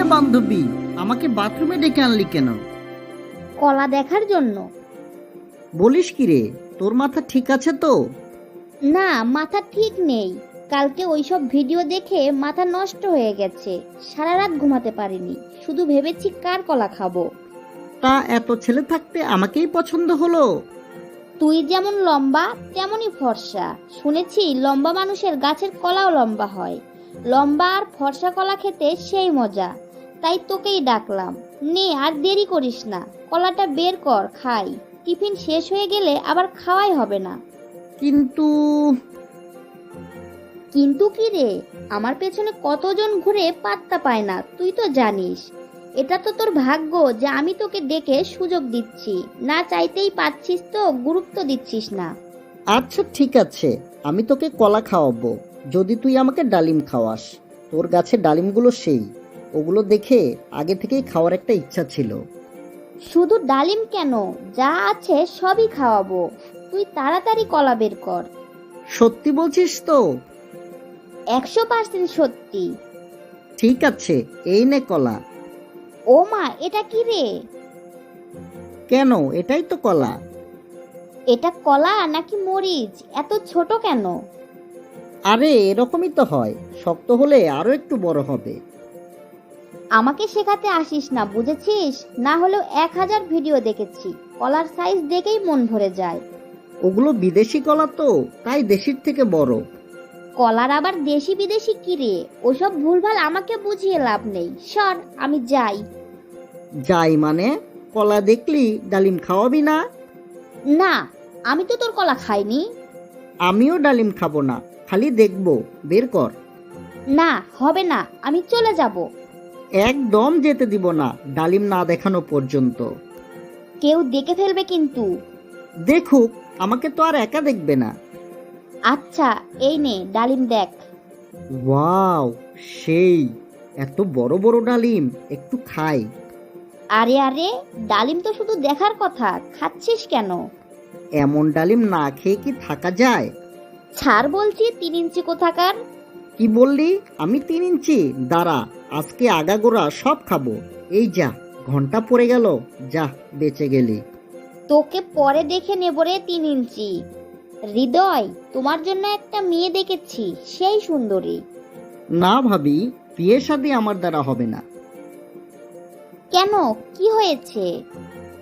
রে বান্ধবী আমাকে বাথরুমে ডেকে আনলি কেন? কলা দেখার জন্য। বলিস কি রে তোর মাথা ঠিক আছে তো? না মাথা ঠিক নেই। কালকে ওইসব ভিডিও দেখে মাথা নষ্ট হয়ে গেছে। সারা রাত ঘুমাতে পারিনি। শুধু ভেবেছি কার কলা খাব। তা এত ছেলে থাকতে আমাকেই পছন্দ হলো। তুই যেমন লম্বা তেমনই ফর্সা। শুনেছি লম্বা মানুষের গাছের কলাও লম্বা হয়। লম্বা আর ফর্সা কলা খেতে সেই মজা। তাই তোকেই ডাকলাম। নে আর দেরি করিস না। কলাটা বের কর খাই। টিফিন শেষ হয়ে গেলে আবার খাওয়াই হবে না। কিন্তু কিন্তু কি রে? আমার পেছনে কতজন ঘুরে পাত্তা পায় না তুই তো জানিস। এটা তো তোর ভাগ্য যে আমি তোকে ডেকে সুযোগ দিচ্ছি। না চাইতেই পাচ্ছিস তো গুরুত্ব দিচ্ছিস না। আচ্ছা ঠিক আছে। আমি তোকে কলা খাওয়াবো। যদি তুই আমাকে ডালিম খাওয়াস তোর গাছে ডালিমগুলো সেই। ওগুলো দেখে আগে থেকেই খাওয়ার একটা ইচ্ছা ছিল। শুধু ডালিম কেন? যা আছে সবই খাওয়াবো। তুই তাড়াতাড়ি কলা বের কর। সত্যি বলছিস তো? একশো পার্সেন্ট সত্যি। ঠিক আছে এই নে কলা। ও মা এটা কি রে? কেন? এটাই তো কলা। এটা কলা নাকি মরিচ? এত ছোট কেন? আরে এরকমই তো হয়। শক্ত হলে আরও একটু বড় হবে। আমাকে শেখাতে আসিস না বুঝেছিস? না হলেও এক হাজার ভিডিও দেখেছি। কলার সাইজ দেখেই মন ভরে যায়। ওগুলো বিদেশি কলা তো তাই দেশির থেকে বড়। কলার আবার দেশি বিদেশি কি রে? ওসব ভুলভাল আমাকে বুঝিয়ে লাভ নেই। সর আমি যাই। যাই মানে? কলা দেখলি ডালিম খাওয়াবি না? না আমি তো তোর কলা খাইনি। আমিও ডালিম খাব না খালি দেখব বের কর। না হবে না আমি চলে যাব। একদম যেতে দিব না ডালিম না দেখানো পর্যন্ত। কেউ দেখে ফেলবে কিন্তু। দেখুক আমাকে তো আর একা দেখবে না। আচ্ছা এই নে ডালিম দেখ। ওয়াও সেই এত বড় বড় ডালিম একটু খাই। আরে আরে ডালিম তো শুধু দেখার কথা খাচ্ছিস কেন? এমন ডালিম না খেয়ে কি থাকা যায়? ছাড় বলছি তিন ইঞ্চি কোথাকার। কি বললি? আমি তিন ইঞ্চি দাঁড়া। আজকে আগাগোড়া সব খাব। এই যা ঘণ্টা পড়ে গেল যা বেঁচে গেলি। তোকে পরে দেখে নেব রে তিন ইঞ্চি। হৃদয় তোমার জন্য একটা মেয়ে দেখেছি সেই সুন্দরী। না ভাবি বিয়ে শাদী আমার দ্বারা হবে না। কেন? কি হয়েছে?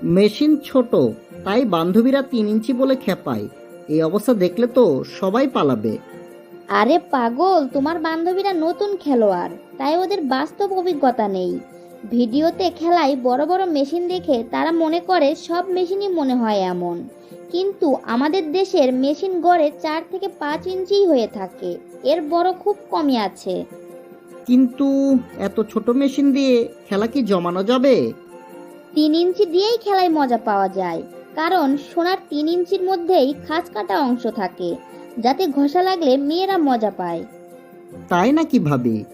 মেশিন ছোট তাই বান্ধবীরা তিন ইঞ্চি বলে খেপায়। এই অবস্থা দেখলে তো সবাই পালাবে। আরে পাগল তোমার বান্ধবীরা নতুন খেলোয়াড় তাই ওদের বাস্তব অভিজ্ঞতা নেই। ভিডিওতে খেলায় বড় বড় মেশিন দেখে তারা মনে করে সব মেশিনই মনে হয় এমন। কিন্তু আমাদের দেশের মেশিন গড়ে চার থেকে পাঁচ ইঞ্চিই হয়ে থাকে এর বড় খুব কমই আছে। কিন্তু এত ছোট মেশিন দিয়ে খেলা কি জমানো যাবে? তিন ইঞ্চি দিয়েই খেলায় মজা পাওয়া যায় কারণ সোনার তিন ইঞ্চির মধ্যেই খাঁজ কাটা অংশ থাকে যাতে ঘষা লাগলে মেয়েরা মজা পায়। তাই নাকি ভাবি?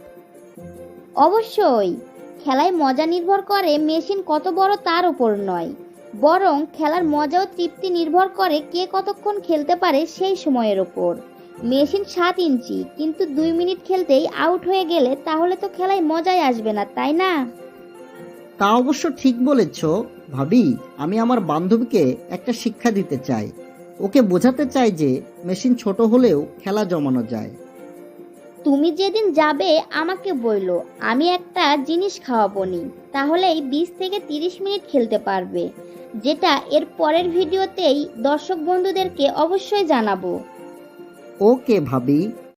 অবশ্যই। খেলায় মজা নির্ভর করে মেশিন কত বড় তার উপর নয়। বরং খেলার মজা ও তৃপ্তি নির্ভর করে কে কতক্ষণ খেলতে পারে সেই সময়ের ওপর মেশিন সাত ইঞ্চি কিন্তু দুই মিনিট খেলতেই আউট হয়ে গেলে তাহলে তো খেলায় মজাই আসবে না তাই না? তা অবশ্য ঠিক বলেছ। ভাবি আমি আমার বান্ধবীকে একটা শিক্ষা দিতে চাই। ওকে বোঝাতে চাই যে মেশিন ছোট হলেও খেলা জমানো যায়। তুমি যেদিন যাবে আমাকে বইলো আমি একটা জিনিস খাওয়াবো নি। তাহলেই বিশ থেকে তিরিশ মিনিট খেলতে পারবে যেটা এর পরের ভিডিওতেই দর্শক বন্ধুদেরকে অবশ্যই জানাব। ওকে ভাবি।